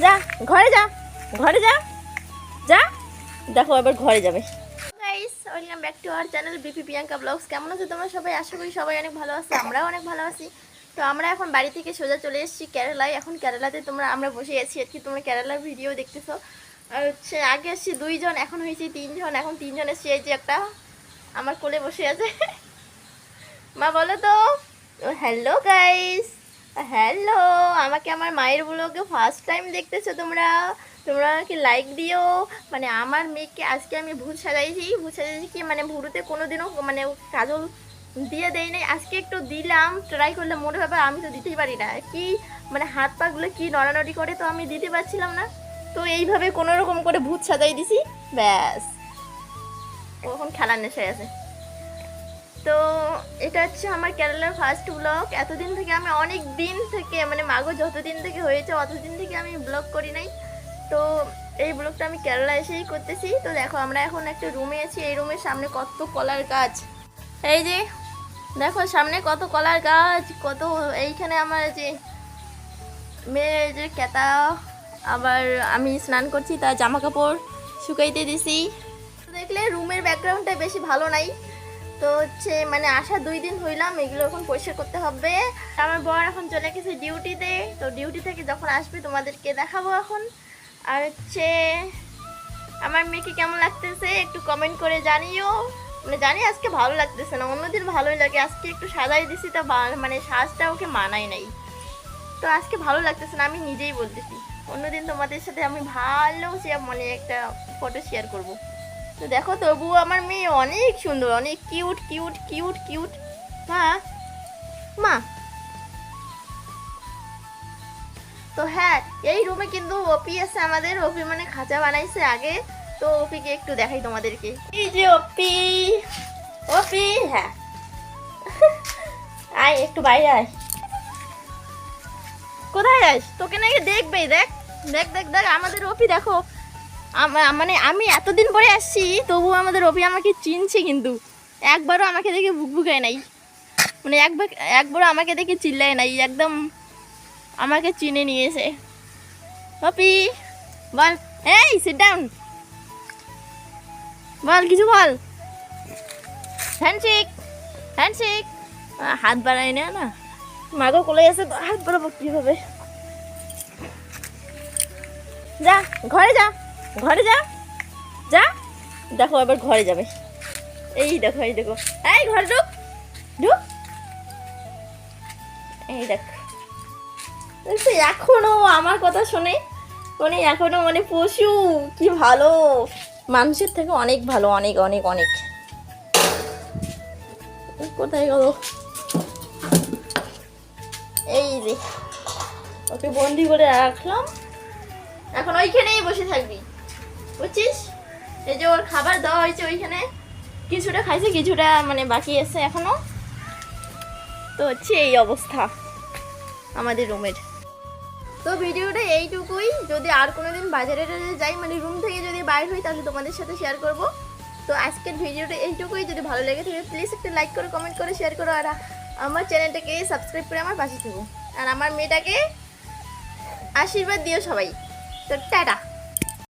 যা, ঘরে যা ঘরে যা যা। দেখো এবার ঘরে যাবে। Welcome back to our channel BP Priyanka blogs কেমন আছো তোমরা সবাই? আশা করি সবাই অনেক ভালো আছে, আমরাও অনেক ভালো আছি। তো আমরা এখন বাড়ি থেকে সোজা চলে এসেছি কেরালায়। এখন কেরালাতে তোমরা, আমরা বসে আছি আর কি। তোমরা কেরালার ভিডিও দেখতেছো। আর হচ্ছে, আগে এসেছি দুইজন, এখন হয়েছে তিনজন। এখন তিনজন এসেছি এই যে একটা, আমার কোলে বসে আছে। মা, বলো তো। হ্যালো গাইস হ্যালো আমাকে আমার মায়ের ব্লগে ফার্স্ট টাইম দেখতেছো তোমরা? তোমরা আমাকে লাইক দিও। মানে আমার মেয়েকে আজকে আমি ভূত সাজাইছি। ভূত সাজাইছি কি? মানে ভুরুতে কোনো দিনও মানে কাজল দিয়ে দেয় নাই। আজকে একটু দিলাম ট্রাই করলে মনে হবে আমি তো দিতেই পারি না। কি? মানে হাত পাগুলো কি নড়ানড়ি করে তো আমি দিতে পারছিলাম না। তো এইভাবে কোনো রকম করে ভূত সাজাই দিছি। ব্যাস। এখন খেলার নেশায় আছে। তো এটা হচ্ছে আমার কেরালার ফার্স্ট ব্লগ এতদিন থেকে আমি অনেক দিন থেকে মানে মাগো যতদিন থেকে হয়েছে, অতদিন থেকে আমি ব্লগ করি নাই। তো এই ব্লগটা আমি কেরালা এসেই করতেছি। তো দেখো, আমরা এখন একটা রুমে আছি। এই রুমের সামনে কত কলার গাছ। এই যে, দেখো, সামনে কত কলার গাছ, কত এইখানে আমার যে মেয়ের যে কেতা আবার আমি স্নান করছি, তার জামা কাপড় শুকাইতে দিছি। দেখলে রুমের ব্যাকগ্রাউন্ডটা বেশি ভালো নাই। তো হচ্ছে মানে আসা দুই দিন হইলাম, এগুলো এখন পরিষ্কার করতে হবে। আমার বর এখন চলে গেছে ডিউটিতে, তো ডিউটি থেকে যখন আসবে তোমাদেরকে দেখাবো এখন। আর হচ্ছে, আমার মেয়েকে কেমন লাগতেছে একটু কমেন্ট করে জানিও। মানে জানি আজকে ভালো লাগতেছে না, অন্যদিন ভালোই লাগে। আজকে একটু সাজাই দিছি তো মানে সাজটা ওকে মানাই নাই। তো আজকে ভালো লাগতেছে না, আমি নিজেই বলতেছি। অন্যদিন তোমাদের সাথে আমি ভালো সে মানে একটা ফটো শেয়ার করব। তো দেখো, তবুও আমার মেয়ে অনেক সুন্দর, অনেক কিউট কিউট কিউট কিউট মা মা। তো হ্যাঁ এই রুমে কিন্তু ওপি আছে আমাদের ওপি মানে খাঁচা বানাইছে আগে। তো ওপিকে একটু দেখাই তোমাদেরকে। এই যে ওপি ওপি হ্যাঁ। আয়, একটু বাইরে আয়। কোথায় যাস তোকে নাকি দেখবেই, দেখ। দেখ দেখ দেখ, আমাদের অপি দেখো। মানে আমি এতদিন পরে আসছি, তবু আমাদের অপি আমাকে চিনছে কিন্তু। একবারও আমাকে দেখে বুকবুকায় নাই। মানে একবার একবারও আমাকে দেখে চিল্লায় নাই, একদম আমাকে চিনে নিয়েছে। অপি বল। এই সিট ডাউন বল, কিছু বল। Handshake handshake. হাত বাড়াই না না। মাগো কোলে তো হাত বাড়াবো কীভাবে? যা, ঘরে যা। ঘরে যা। যা। দেখো এবার ঘরে যাবে। এই দেখো এই দেখো। এই ঘরে ঢুক। ঢুক। এই দেখ। এখনও আমার কথা শোনে? মানে এখনও মানে পশু, কি ভালো। মানুষের থেকে অনেক ভালো, অনেক অনেক অনেক। কোথায় গেল? এই যে, ওকে বন্দি করে রাখলাম। এখন ওইখানেই বসে থাকবি। বুঝছিস? এই যে ওর খাবার দেওয়া হয়েছে ওইখানে। কিছুটা খাইছে, কিছুটা মানে বাকি আছে এখনও। তো হচ্ছে এই অবস্থা আমাদের রুমের। তো ভিডিওটা এইটুকুই। যদি আর কোনোদিন বাজারে টাজারে যাই মানে রুম থেকে যদি বাইর হই, তাহলে তোমাদের সাথে শেয়ার করব। তো আজকের ভিডিওটা এইটুকুই। যদি ভালো লেগে থাকে প্লিজ একটা লাইক করে কমেন্ট করে শেয়ার করো, আর আমার চ্যানেলটাকে সাবস্ক্রাইব করে আমার পাশে থেকো। আর আমার মেয়েটাকে আশীর্বাদ দিও সবাই। তো টাটা।